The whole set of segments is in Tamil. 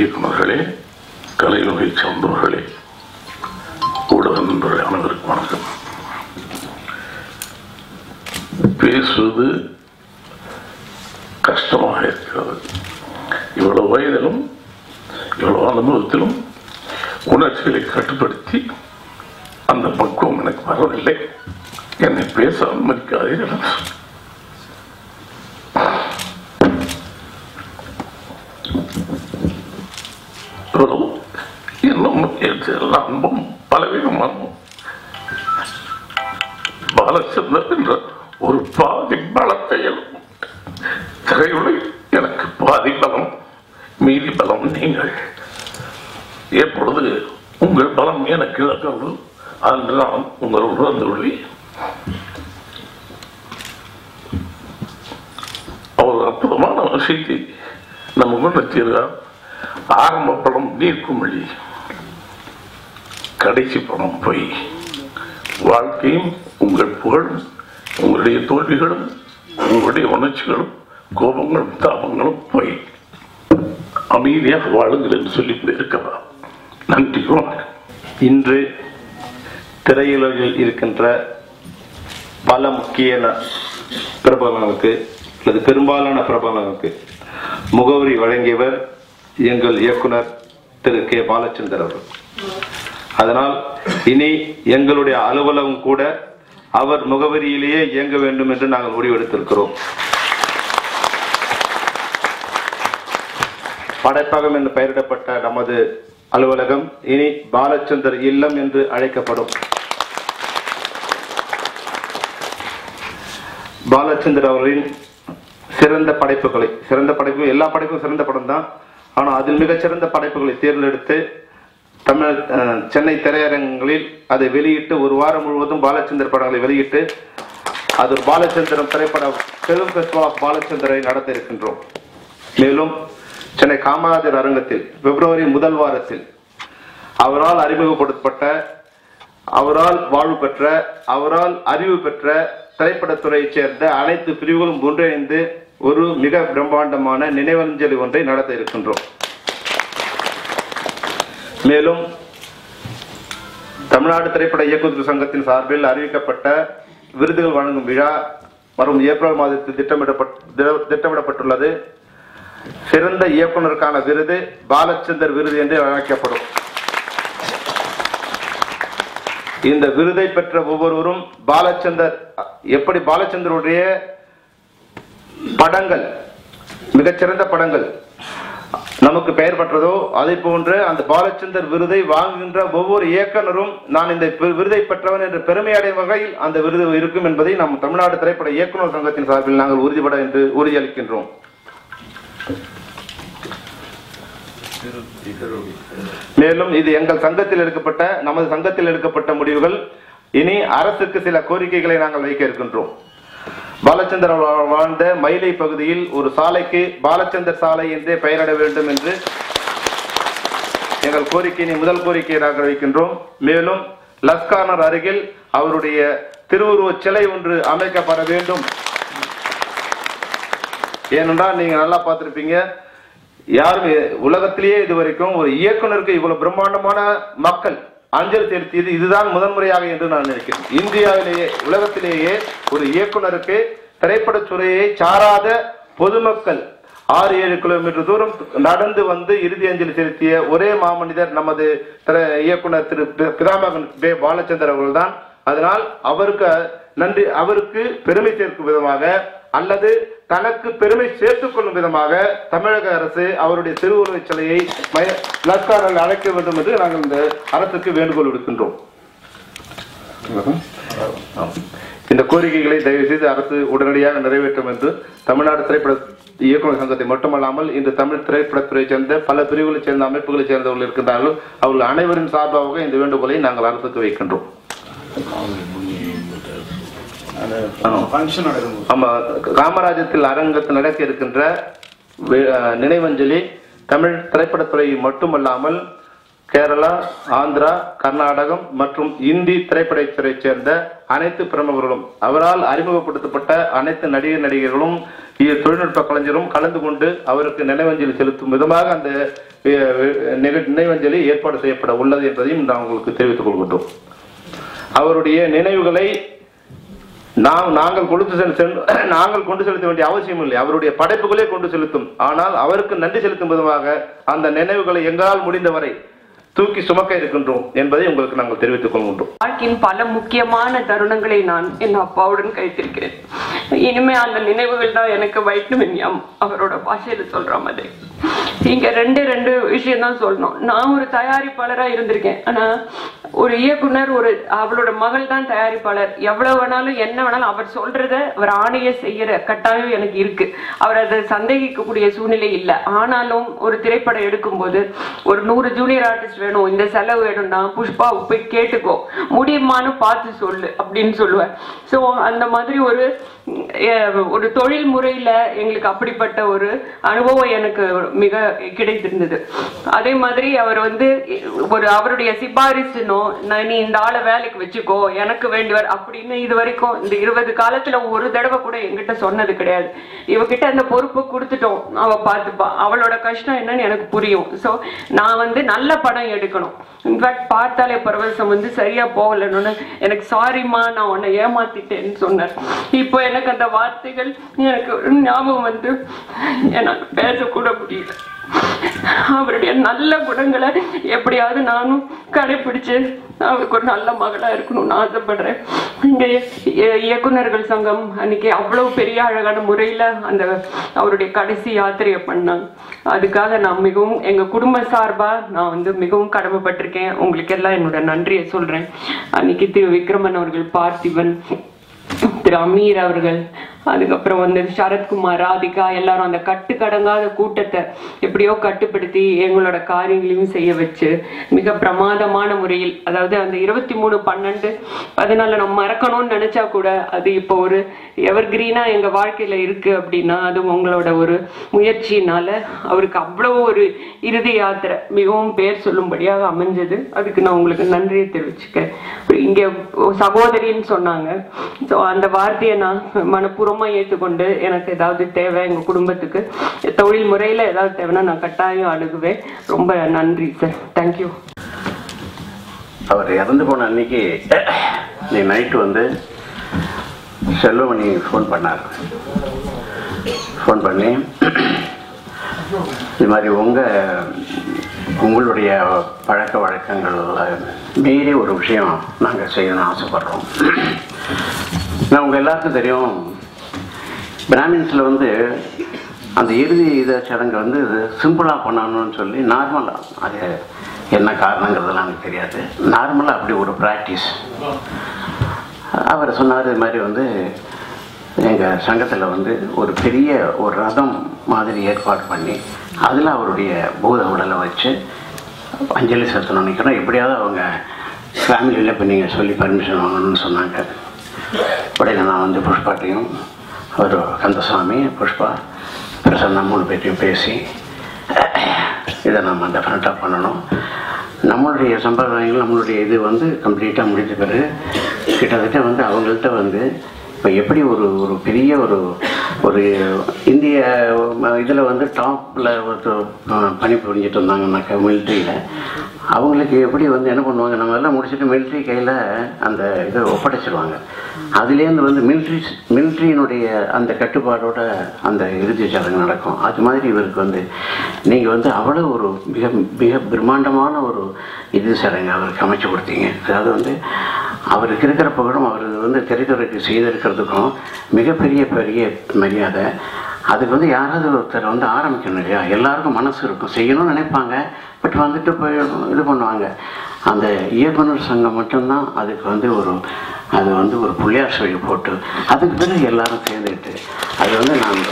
இயக்குநர்களே கலையுலகை சார்ந்தவர்களே ஊடக நண்பர்களே அனைவருக்கும் வணக்கம். பேசுவது கஷ்டமாக இருக்கிறது. இவ்வளவு வயதிலும் இவ்வளவு அனுபவத்திலும் உணர்ச்சிகளை கட்டுப்படுத்தி அந்த பக்குவம் எனக்கு வரவில்லை. என்னை பேச அனுமதிக்காதீர்கள் என்று இன்னும் அன்பும் பலவீனமாகும் பாலச்சந்தர் என்ற ஒரு பாதி பலத்தையும் திரையுடை எனக்கு பாதி பலம் மீதி பலம் நீங்கள். எப்பொழுது உங்கள் பலம் எனக்கு இழக்கிறது அன்று நான் உங்களோடு வந்துள்ளி அவர் அற்புதமான விஷயத்தை நம்ம கொண்டு ஆரம்ப படம் நீர்க்குமிழி கடைசி படம் பொய். வாழ்க்கையும் உங்கள் புகழும் உங்களுடைய தோல்விகளும் உங்களுடைய உணர்ச்சிகளும் கோபங்களும் தாபங்களும் பொய். அமைதியாக வாழுங்கள் என்று சொல்லி இருக்கலாம் நன்றி இன்று திரையுலகில் இருக்கின்ற பல முக்கிய பிரபலங்களுக்கு அல்லது பெரும்பாலான பிரபலங்களுக்கு முகவரி வழங்கியவர் எங்கள் இயக்குனர் திரு கே. பாலச்சந்தர் அவர்கள். அதனால் இனி எங்களுடைய அலுவலகம் கூட அவர் முகவரியிலேயே இயங்க வேண்டும் என்று நாங்கள் முடிவெடுத்திருக்கிறோம். படைப்பகம் என்று பெயரிடப்பட்ட நமது அலுவலகம் இனி பாலச்சந்தர் இல்லம் என்று அழைக்கப்படும். பாலச்சந்தர் அவர்களின் சிறந்த படைப்புகளை சிறந்த படைப்பு எல்லா படைப்பும் சிறந்த படம் தான் ஆனால் அதில் மிகச்சிறந்த படைப்புகளை தேர்ந்தெடுத்து தமிழ் சென்னை திரையரங்களில் அதை வெளியிட்டு ஒரு வாரம் முழுவதும் பாலச்சந்தர் படங்களை வெளியிட்டு அது பாலச்சந்திரம் பாலச்சந்திரன் திரைப்பட பெரும் ஃபெஸ்டிவல் ஆஃப் பாலச்சந்திரை நடத்த இருக்கின்றோம். மேலும் சென்னை காமராஜர் அரங்கத்தில் பிப்ரவரி முதல் வாரத்தில் அவரால் அறிமுகப்படுத்தப்பட்ட அவரால் வாழ்வு பெற்ற அவரால் அறிவு பெற்ற திரைப்படத்துறையைச் சேர்ந்த அனைத்து பிரிவுகளும் ஒன்றிணைந்து ஒரு மிக பிரம்மாண்டமான நினைவஞ்சலி ஒன்றை நடத்த இருக்கின்றோம். மேலும் தமிழ்நாடு திரைப்பட இயக்குநர் சங்கத்தின் சார்பில் அறிவிக்கப்பட்ட விருதுகள் வழங்கும் விழா வரும் ஏப்ரல் மாதத்தில் திட்டமிடப்பட் திட- திட்டமிடப்பட்டுள்ளது. சிறந்த இயக்குனருக்கான விருது பாலச்சந்தர் விருது என்று அழைக்கப்படும். இந்த விருதை பெற்ற ஒவ்வொருவரும் பாலச்சந்தர் எப்படி பாலச்சந்தருடைய படங்கள் மிகச்சிறந்த படங்கள். நமக்கு பெயர் பெற்றதோ அதை போன்று அந்த பாலச்சந்தர் விருதை வாங்குகின்ற ஒவ்வொரு இயக்குனரும் நான் இந்த விருதை பெற்றவன் என்று பெருமை அடையும் வகையில் அந்த விருது இருக்கும் என்பதை நம் தமிழ்நாடு திரைப்பட இயக்குனர் சங்கத்தின் சார்பில் நாங்கள் உறுதிபட என்று உறுதியளிக்கின்றோம். மேலும் இது எங்கள் சங்கத்தில் எடுக்கப்பட்ட நமது சங்கத்தில் எடுக்கப்பட்ட முடிவுகள். இனி அரசுக்கு சில கோரிக்கைகளை நாங்கள் வைக்க இருக்கின்றோம். பாலச்சந்தர் அவர்கள் வாழ்ந்த மயிலை பகுதியில் ஒரு சாலைக்கு பாலச்சந்தர் சாலை என்றே பெயரிட வேண்டும் என்று எங்கள் கோரிக்கையினை முதல் கோரிக்கையை நாங்கள் வைக்கின்றோம். மேலும் லஸ்கானர் அருகில் அவருடைய திருவுருவச் சிலை ஒன்று அமைக்கப்பட வேண்டும். ஏனென்றால் நீங்க நல்லா பார்த்துருப்பீங்க. யாருமே உலகத்திலேயே இதுவரைக்கும் ஒரு இயக்குனருக்கு இவ்வளவு பிரம்மாண்டமான மக்கள் அஞ்சல் செலுத்தியது இதுதான் முதன்முறையாக என்று நான் நினைக்கிறேன். இந்தியாவிலேயே உலகத்திலேயே ஒரு இயக்குனருக்கு திரைப்படத் துறையை சாராத பொதுமக்கள் ஆறு ஏழு கிலோமீட்டர் தூரம் நடந்து வந்து இறுதி அஞ்சலி செலுத்திய ஒரே மாமனிதர் நமது இயக்குனர் திரு பிதாமகன் பே பாலச்சந்தர் அவர்கள்தான். அதனால் அவருக்கு நன்றி. அவருக்கு பெருமை சேர்க்கும் விதமாக அல்லது தனக்கு பெருமை சேர்த்துக் கொள்ளும் விதமாக தமிழக அரசு அவருடைய திருவுருவச் சிலையை மய- அழைக்க வேண்டும் என்று நாங்கள் இந்த அரசுக்கு வேண்டுகோள் விடுக்கின்றோம். இந்த கோரிக்கைகளை தயவு செய்து அரசு உடனடியாக நிறைவேற்றும் என்று தமிழ்நாடு திரைப்பட இயக்குநர் சங்கத்தை மட்டுமல்லாமல் இந்த தமிழ் திரைப்படத்துறை சேர்ந்த பல பிரிவுகளைச் சேர்ந்த அமைப்புகளைச் சேர்ந்தவர்கள் இருக்கின்றார்கள். அவர்கள் அனைவரின் சார்பாக இந்த வேண்டுகோளை நாங்கள் அரசுக்கு வைக்கின்றோம். ஃபங்க்ஷன் காமராஜத்தில் அரங்கத்தில் நடக்க இருக்கின்ற நினைவஞ்சலி தமிழ் திரைப்படத்துறை மட்டுமல்லாமல் கேரளா ஆந்திரா கர்நாடகம் மற்றும் இந்தி திரைப்படத்துறை சேர்ந்த அனைத்து பிரமுகர்களும் அவரால் அறிமுகப்படுத்தப்பட்ட அனைத்து நடிகர் நடிகர்களும் இ- தொழில்நுட்ப கலைஞரும் கலந்து கொண்டு அவருக்கு நினைவஞ்சலி செலுத்தும் விதமாக அந்த நினைவஞ்சலி ஏற்பாடு செய்யப்பட உள்ளது என்பதையும் நான் உங்களுக்கு தெரிவித்துக் கொள்கின்றோம். அவருடைய நினைவுகளை நாம் நாங்கள் கொண்டு நாங்கள் கொண்டு செலுத்த வேண்டிய அவசியம் இல்லை. அவருடைய படைப்புகளே கொண்டு செலுத்தும். ஆனால் அவருக்கு நன்றி செலுத்தும் விதமாக அந்த நினைவுகளை எங்களால் முடிந்தவரை தூக்கி சுமக்க இருக்கின்றோம் என்பதை உங்களுக்கு நாங்கள் தெரிவித்துக் கொள்கின்றோம். வாழ்க்கையின் பல முக்கியமான தருணங்களை நான் என் அப்பாவுடன் கழித்திருக்கிறேன். இனிமே அந்த நினைவுகள் தான் எனக்கு வைட்டமின் எம் அவரோட பாஷையில சொல்ற மாதிரி. இங்க ரெண்டு ரெண்டு விஷயம் தான் சொல்லணும். நான் ஒரு தயாரிப்பாளரா இருந்திருக்கேன். ஆனா ஒரு இயக்குனர் ஒரு அவளோட மகள் தான் தயாரிப்பாளர். எவ்வளவு வேணாலும் என்ன வேணாலும் அவர் சொல்றத அவர் ஆணைய செய்யற கட்டாயம் எனக்கு இருக்கு. அவர் அதை சந்தேகிக்கக்கூடிய சூழ்நிலை இல்லை. ஆனாலும் ஒரு திரைப்படம் எடுக்கும்போது ஒரு நூறு ஜூனியர் ஆர்டிஸ்ட் வேணும் இந்த செலவு வேணும்னா புஷ்பா போய் கேட்டுக்கோ. முடியுமான்னு பார்த்து சொல்லு அப்படின்னு சொல்லுவேன். ஸோ அந்த மாதிரி ஒரு ஒரு தொழில் முறையில எங்களுக்கு அப்படிப்பட்ட ஒரு அனுபவம் எனக்கு மிக கிடைத்திருந்தது. அதே மாதிரி அவர் வந்து ஒரு அவருடைய சிபாரிசுனோ நான் நீ இந்த ஆளை வேலைக்கு வச்சுக்கோ எனக்கு வேண்டியவர் அப்படின்னு இது வரைக்கும் இந்த இருபது காலத்துல ஒரு தடவை கூட என்கிட்ட சொன்னது கிடையாது. இவகிட்ட அந்த பொறுப்பு கொடுத்துட்டோம். அவ பார்த்துப்பா அவளோட கஷ்டம் என்னன்னு எனக்கு புரியும். ஸோ நான் வந்து நல்ல படம் எடுக்கணும். இன்ஃபேக்ட் பார்த்தாலே பரவசம் வந்து சரியா போகலன்னு எனக்கு சாரிம்மா நான் உன்னை ஏமாத்திட்டேன்னு சொன்னார். இப்போ எனக்கு அந்த வார்த்தைகள் எனக்கு ஞாபகம் வந்து எனக்கு பேசக்கூட முடியல. அவருடைய நல்ல குணங்களை எப்படியாவது நானும் கடைபிடிச்சு அவருக்கு ஒரு நல்ல மகளா இருக்கணும்னு ஆசைப்படுறேன். இங்க இயக்குநர்கள் இயக்குனர்கள் சங்கம் அன்னைக்கு அவ்வளவு பெரிய அழகான முறையில அந்த அவருடைய கடைசி யாத்திரையை பண்ணாங்க. அதுக்காக நான் மிகவும் எங்க குடும்ப சார்பா நான் வந்து மிகவும் கடமைப்பட்டிருக்கேன். உங்களுக்கு எல்லாம் என்னோட நன்றியை சொல்றேன். அன்னைக்கு திரு விக்ரமன் அவர்கள் பார்த்திபன் திரு அமீர் அவர்கள் அதுக்கப்புறம் வந்து சரத்குமார் ராதிகா எல்லாரும் அந்த கட்டுக்கடங்காத கூட்டத்தை எப்படியோ கட்டுப்படுத்தி எங்களோட காரியங்களையும் செய்ய வச்சு மிக பிரமாதமான முறையில் அதாவது அந்த இருபத்தி மூணு பன்னெண்டு அதனால நம்ம மறக்கணும்னு நினைச்சா கூட அது இப்போ ஒரு எவர் கிரீனா எங்க வாழ்க்கையில இருக்கு அப்படின்னா அது உங்களோட ஒரு முயற்சியினால அவருக்கு அவ்வளவு ஒரு இறுதி யாத்திரை மிகவும் பேர் சொல்லும்படியாக அமைஞ்சது. அதுக்கு நான் உங்களுக்கு நன்றியை தெரிவிச்சுக்கிறேன். இங்க சகோதரின்னு சொன்னாங்க. ஸோ அந்த வார்த்தையை நான் மனப்பூர்வமா ஏற்றுக்கொண்டு எனக்கு ஏதாவது தேவை எங்க குடும்பத்துக்கு தொழில் முறையில ஏதாவது தேவைன்னா நான் கட்டாயம் அணுகுவேன். ரொம்ப நன்றி சார் தேங்க்யூ அவர் இறந்து போன அன்னைக்கு நீ நைட்டு வந்து செல்வமணி ஃபோன் பண்ணார். ஃபோன் பண்ணி இது மாதிரி உங்கள் உங்களுடைய பழக்க வழக்கங்கள் மீறி ஒரு விஷயம் நாங்கள் செய்யணும்னு ஆசைப்படுறோம். நான் உங்கள் எல்லாருக்கும் தெரியும். பிராமின்ஸில் வந்து அந்த இறுதி இத சடங்கு வந்து சிம்பிளாக பண்ணணும்னு சொல்லி நார்மலாக அது என்ன காரணங்கிறதெல்லாம் எனக்கு தெரியாது. நார்மலாக அப்படி ஒரு ப்ராக்டிஸ் அவர் சொன்னார் இது மாதிரி வந்து எங்கள் சங்கத்தில் வந்து ஒரு பெரிய ஒரு ரதம் மாதிரி ஏற்பாடு பண்ணி அதில் அவருடைய பூத உடலை வச்சு அஞ்சலி செலுத்தணும்னு நினைக்கிறோம். எப்படியாவது அவங்க ஃபேமிலியில் இப்போ நீங்கள் சொல்லி பர்மிஷன் வாங்கணும்னு சொன்னாங்க. உடனே நான் வந்து புஷ்பாட்டையும் அவர் கந்தசாமி புஷ்பா பிரசன்னா மூணு பேர்ட்டையும் பேசி இதை நம்ம டெஃபினட்டாக பண்ணணும். நம்மளுடைய சம்பிரதாயங்கள் நம்மளுடைய இது வந்து கம்ப்ளீட்டாக முடிஞ்ச பிறகு கிட்டத்தட்ட வந்து அவங்கள்ட்ட வந்து இப்போ எப்படி ஒரு ஒரு பெரிய ஒரு ஒரு இந்திய இதில் வந்து டாப்பில் ஒருத்தர் பணி புரிஞ்சிட்டு இருந்தாங்கன்னாக்கா மிலிட்ரியில் அவங்களுக்கு எப்படி வந்து என்ன பண்ணுவாங்க நம்ம எல்லாம் முடிச்சுட்டு மிலிட்ரி கையில் அந்த இதை ஒப்படைச்சிடுவாங்க அதுலேருந்து வந்து மிலிட்ரி மிலிட்ரியினுடைய அந்த கட்டுப்பாடோட அந்த இறுதி சடங்கு நடக்கும். அது மாதிரி இவருக்கு வந்து நீங்கள் வந்து அவ்வளோ ஒரு மிக மிக பிரம்மாண்டமான ஒரு இறுதி சடங்கு அவருக்கு அமைச்சு கொடுத்தீங்க. அதாவது வந்து அவருக்கு இருக்கிற புகழும் அவர் வந்து திரைத்துறைக்கு செய்திருக்கிறதுக்கும் மிகப்பெரிய பெரிய மரியாதை. அதுக்கு வந்து யாராவது ஒருத்தர் வந்து ஆரம்பிக்கணும் இல்லையா? எல்லாருக்கும் மனசு இருக்கும். செய்யணும்னு நினைப்பாங்க. பட் வந்துட்டு போய் இது பண்ணுவாங்க. அந்த இயக்குனர் சங்கம் மட்டும்தான் அதுக்கு வந்து ஒரு அது வந்து ஒரு புள்ளியார் சொல்லி போட்டு அதுக்கு பிறகு எல்லாரும் சேர்ந்துக்கிட்டு அது வந்து நான்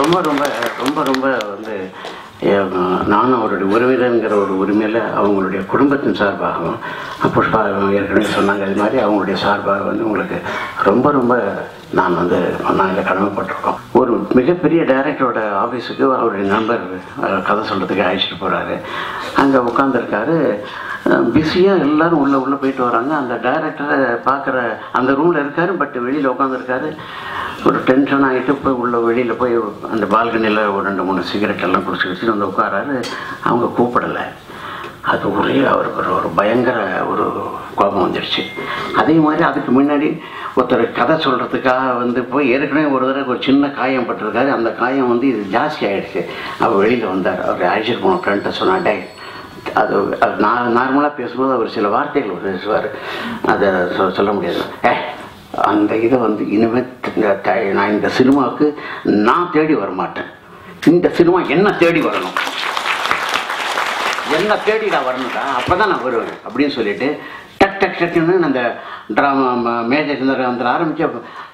ரொம்ப ரொம்ப ரொம்ப ரொம்ப வந்து நானும் அவருடைய உறவினருங்கிற ஒரு உரிமையில் அவங்களுடைய குடும்பத்தின் சார்பாகவும் புஷ்பா ஏற்கனவே சொன்னாங்க இது மாதிரி அவங்களுடைய சார்பாக வந்து உங்களுக்கு ரொம்ப ரொம்ப நான் வந்து நாங்கள் கடமைப்பட்டிருக்கோம். ஒரு மிகப்பெரிய டைரக்டரோட ஆஃபீஸுக்கு அவருடைய நண்பர் கதை சொல்கிறதுக்கு அழைச்சிட்டு போகிறாரு அங்கே உட்காந்துருக்காரு பிஸியாக எல்லாரும் உள்ளே உள்ளே போயிட்டு வராங்க. அந்த டைரக்டரை பார்க்குற அந்த ரூமில் இருக்காரு பட் வெளியில் உட்காந்துருக்காரு ஒரு டென்ஷன் ஆகிட்டு போய் உள்ளே வெளியில் போய் அந்த பால்கனியில் ஒரு ரெண்டு மூணு சிகரெட் எல்லாம் குடிச்சு வச்சுட்டு வந்து உட்காராரு அவங்க கூப்பிடலை. அது ஒரே அவருக்கு ஒரு- ஒரு பயங்கர ஒரு கோபம் வந்துடுச்சு அதே மாதிரி அதுக்கு முன்னாடி ஒருத்தர் கதை சொல்கிறதுக்காக வந்து போய் ஏற்கனவே ஒரு தடவை ஒரு சின்ன காயம் பட்டிருக்காரு. அந்த காயம் வந்து இது ஜாஸ்தி ஆகிடுச்சு அவர் வெளியில் வந்தார். அவர் அழைச்சிட்டு போன ஃப்ரெண்ட்டை சொன்னார் டே அது அது நான் நார்மலாக பேசும்போது அவர் சில வார்த்தைகள் பேசுவார். அதை சொ- சொல்ல முடியாது. ஏ அந்த இதை வந்து இனிமேல் இந்த நான் இந்த சினிமாவுக்கு நான் தேடி வர மாட்டேன் இந்த சினிமா என்ன தேடி வரணும். என்ன தேடி நான் வரணும்டா. அப்போ தான் நான் வருவேன். அப்படின்னு சொல்லிட்டு டக் டக் டக்குன்னு அந்த ட்ராமா மேஜர் சுந்தர அந்த ஆரம்பிச்ச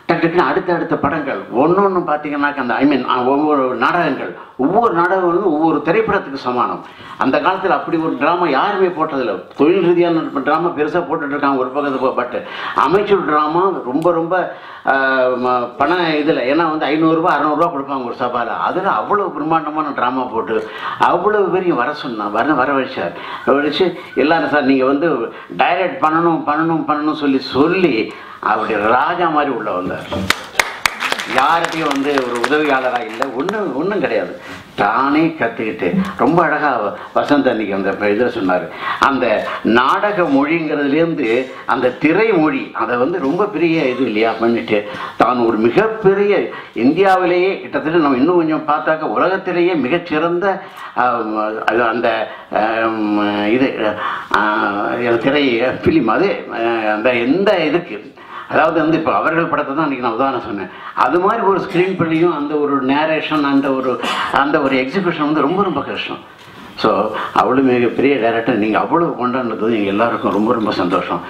டக்குன்னு அடுத்த அடுத்த படங்கள். ஒன்று ஒன்று பார்த்தீங்கன்னாக்க அந்த ஐ மீன் ஒவ்வொரு நாடகங்கள். ஒவ்வொரு நாடகங்களும் ஒவ்வொரு திரைப்படத்துக்கு சமானம். அந்த காலத்தில் அப்படி ஒரு ட்ராமா யாருமே போட்டதில்லை. தொழில் ரீதியான ட்ராமா பெருசாக போட்டுட்ருக்காங்க ஒரு பக்கத்து பட் அமைச்சர் ட்ராமா ரொம்ப ரொம்ப ம- பண இதில் ஏன்னா வந்து ஐநூறுரூவா அறநூறுவா கொடுப்பாங்க ஒரு சபாவில் அதில் அவ்வளோ பிரம்மாண்டமான ட்ராமா போட்டு அவ்வளோ பெரிய வர சொன்னான் வர வர வச்சார். வச்சு எல்லாரும் சார் நீங்கள் வந்து டைரக்ட் பண்ணணும் பண்ணணும் பண்ணணும் சொல்லி சொல்லி அப்படி ராஜா மாதிரி உள்ள வந்தார். யார்கிட்டையும் வந்து ஒரு உதவியாளராக இல்லை. ஒன்றும் ஒன்றும் கிடையாது. தானே கற்றுக்கிட்டு ரொம்ப அழகாக வசந்த் அன்னைக்கு அந்த இதில் சொன்னார். அந்த நாடக மொழிங்கிறதுலேருந்து அந்த திரை மொழி அதை வந்து ரொம்ப பெரிய இது இல்லையா பண்ணிட்டு தான் ஒரு மிகப்பெரிய இந்தியாவிலேயே கிட்டத்தட்ட நம்ம இன்னும் கொஞ்சம் பார்த்தாக்க உலகத்திலேயே மிகச்சிறந்த அது அந்த இது திரை ஃபிலிம் அது அந்த எந்த இதுக்கு அதாவது வந்து இப்போ அவர்கள் படத்தை தான் அன்றைக்கி நான் உதாரணம் சொன்னேன். அது மாதிரி ஒரு ஸ்க்ரீன் பிள்ளையும் அந்த ஒரு நேரேஷன் அந்த ஒரு அந்த ஒரு எக்ஸிபிஷன் வந்து ரொம்ப ரொம்ப கஷ்டம். ஸோ அவ்வளோ மிகப்பெரிய டேரக்டர் நீங்கள் அவ்வளோ கொண்டாடுறது எங்கள் எல்லாருக்கும் ரொம்ப ரொம்ப சந்தோஷம்.